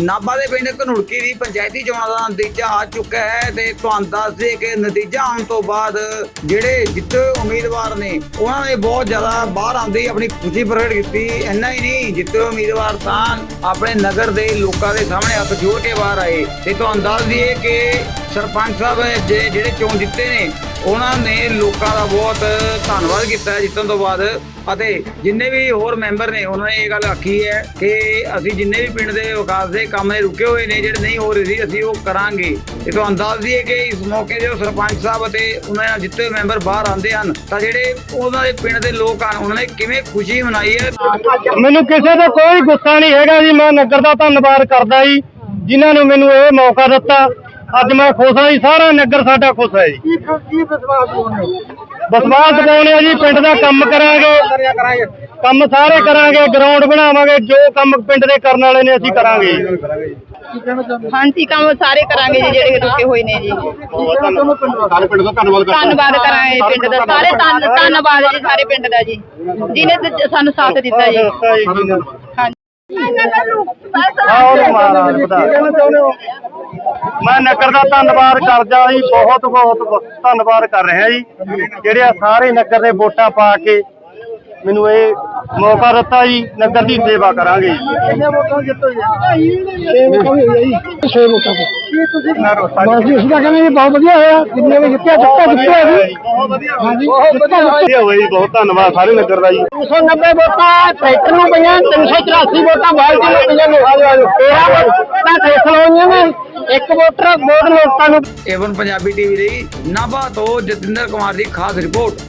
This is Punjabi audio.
ਨਾਭਾ ਦੇ ਪਿੰਡ ਘਨੁੜਕੀ ਦੀ ਪੰਚਾਇਤੀ ਚੋਣਾਂ ਦਾ ਨਤੀਜਾ ਆ ਚੁੱਕਾ ਹੈ ਤੇ ਤੁਹਾਨੂੰ ਦੱਸ ਦਈਏ ਕਿ ਨਤੀਜਾ ਆਉਣ ਤੋਂ ਬਾਅਦ ਜਿਹੜੇ ਜਿੱਤੇ ਉਮੀਦਵਾਰ ਨੇ, ਉਹਨਾਂ ਨੇ ਬਹੁਤ ਜ਼ਿਆਦਾ ਬਾਹਰ ਆਉਂਦੇ ਆਪਣੀ ਖੁਸ਼ੀ ਪ੍ਰਗਟ ਕੀਤੀ। ਇੰਨਾ ਹੀ ਨਹੀਂ, ਜਿੱਤੇ ਉਮੀਦਵਾਰ ਤਾਂ ਆਪਣੇ ਨਗਰ ਦੇ ਲੋਕਾਂ ਦੇ ਸਾਹਮਣੇ ਹੱਥ ਜੋੜ ਕੇ ਬਾਹਰ ਆਏ। ਤੇ ਤੁਹਾਨੂੰ ਦੱਸ ਦਈਏ ਕਿ ਸਰਪੰਚ ਸਾਹਿਬ ਜਿਹੜੇ ਚੋਣ ਜਿੱਤੇ ਨੇ ਉਹਨਾਂ ਨੇ ਲੋਕਾਂ ਦਾ ਬਹੁਤ ਧੰਨਵਾਦ ਕੀਤਾ ਜਿੱਤਣ ਤੋਂ ਬਾਅਦ। ਅਤੇ ਜਿੰਨੇ ਵੀ ਹੋਰ ਮੈਂਬਰ ਨੇ, ਉਹਨਾਂ ਨੇ ਇਹ ਗੱਲ ਆਖੀ ਹੈ ਕਿ ਅਸੀਂ ਜਿੰਨੇ ਵੀ ਪਿੰਡ ਦੇ ਵਿਕਾਸ ਦੇ ਕੰਮ ਨੇ ਰੁਕੇ ਹੋਏ ਨੇ, ਜਿਹੜੇ ਨਹੀਂ ਹੋ ਰਹੇ ਸੀ, ਅਸੀਂ ਉਹ ਕਰਾਂਗੇ। ਤੇ ਤੁਹਾਨੂੰ ਦੱਸ ਹੈ ਕਿ ਇਸ ਮੌਕੇ ਜੋ ਸਰਪੰਚ ਸਾਹਿਬ ਅਤੇ ਉਹਨਾਂ ਨਾਲ ਜਿੱਤੇ ਮੈਂਬਰ ਬਾਹਰ ਆਉਂਦੇ ਹਨ, ਤਾਂ ਜਿਹੜੇ ਉਹਨਾਂ ਦੇ ਪਿੰਡ ਦੇ ਲੋਕ ਹਨ, ਉਹਨਾਂ ਨੇ ਕਿਵੇਂ ਖੁਸ਼ੀ ਮਨਾਈ ਹੈ? ਮੈਨੂੰ ਕਿਸੇ ਦਾ ਕੋਈ ਗੁੱਸਾ ਨਹੀਂ ਹੈਗਾ ਜੀ। ਮੈਂ ਨਗਰ ਦਾ ਧੰਨਵਾਦ ਕਰਦਾ ਜੀ, ਜਿਨ੍ਹਾਂ ਨੇ ਮੈਨੂੰ ਇਹ ਮੌਕਾ ਦਿੱਤਾ। ਅੱਜ ਮੈਂ ਖੁਸ਼ ਹਾਂ ਜੀ ਸਾਰਾ ਨਗਰ ਸਾਡਾ ਖੁਸ਼ ਹੈ ਜੀ। ਕੀ ਕੀ ਵਿਸ਼ਵਾਸ ਹੋਣੇ ਵਿਸ਼ਵਾਸ ਦਿਵਾਉਂਦੇ ਆ ਜੀ ਪਿੰਡ ਦਾ ਕੰਮ ਕਰਾਂਗੇ। ਕੰਮ ਸਾਰੇ ਕਰਾਂਗੇ ਗਰਾਊਂਡ ਬਣਾਵਾਂਗੇ ਜੋ ਕੰਮ ਪਿੰਡ ਦੇ ਕਰਨ ਵਾਲੇ ਨੇ ਅਸੀਂ ਕਰਾਂਗੇ ਜੀ। ਕੀ ਕਹਿਣਾ ਚਾਹੁੰਦੇ ਹਾਂਜੀ ਕੰਮ ਸਾਰੇ ਕਰਾਂਗੇ ਜੀ ਜਿਹੜੇ ਰੁਕੇ ਹੋਏ ਨੇ ਜੀ। ਸਾਰੇ ਪਿੰਡ ਦਾ ਧੰਨਵਾਦ ਧੰਨਵਾਦ ਕਰਾਂਗੇ ਪਿੰਡ ਦਾ। ਸਾਰੇ ਧੰਨ- ਧੰਨਵਾਦ। ਜੀ ਸਾਰੇ ਪਿੰਡ ਦਾ ਜੀ। ਜਿਹਨੇ ਤੇ ਸਾਨੂੰ ਸਾਥ ਦਿੱਤਾ ਜੀ। ਹਾਂਜੀ। ਹੋਰ ਮਹਾਰਾਜ ਵਧਾ ਮੈਂ ਨਗਰ ਦਾ ਧੰਨਵਾਦ ਕਰਦਾ ਜੀ ਬਹੁਤ ਬਹੁਤ ਧੰਨਵਾਦ ਕਰ ਰਿਹਾ ਜੀ। ਜਿਹੜੇ ਆ ਸਾਰੇ ਨਗਰ ਦੇ ਵੋਟਾਂ ਪਾ ਕੇ ਮੈਨੂੰ ਇਹ ਮੌਕਾ ਦਿੱਤਾ ਜੀ ਨਗਰ ਦੀ ਸੇਵਾ ਕਰਾਂਗੇ ਜੀ। ਕਿੰਨੇ ਵੋਟਾਂ ਜਿੱਤ ਹੋਈ ਹੈ 6 ਵੋਟਾਂ ਹੋਈ ਹੈ ਜੀ। 6 ਵੋਟਾਂ ਕੀ ਤੁਸੀਂ ਬਸ ਜੀ ਅਸੀਂ ਤਾਂ ਕਹਿੰਦੇ ਜੀ ਬਹੁਤ ਵਧੀਆ ਹੋਇਆ। ਜਿੰਨੇ ਵੀ ਜਿੱਤਿਆ ਜਿੱਤਿਆ ਜਿੱਤਿਆ ਜੀ। ਬਹੁਤ ਵਧੀਆ ਹਾਂਜੀ। ਬਹੁਤ ਵਧੀਆ ਹੋਇਆ ਵਧੀਆ ਹੋਇਆ ਜੀ ਬਹੁਤ ਧੰਨਵਾਦ ਸਾਰੇ ਨਗਰ ਦਾ ਜੀ। 390 ਵੋਟਾਂ ਟਰੈਕਟਰ ਨੂੰ ਪਈਆਂ 384 ਵੋਟਾਂ ਬਾਲਟੀ ਨੂੰ ਪਈਆਂ ਨੇ। 13 ਵੋਟਾਂ ਫੈਸਲਾ ਹੋਈਆਂ ਇੱਕ ਵੋਟਰ ਵੋਟ ਲੋਕਾਂ ਨੂੰ। ਏਵਨ ਪੰਜਾਬੀ ਟੀਵੀ ਲਈ ਨਾਭਾ ਤੋਂ ਜਤਿੰਦਰ ਕੁਮਾਰ ਦੀ ਖਾਸ ਰਿਪੋਰਟ।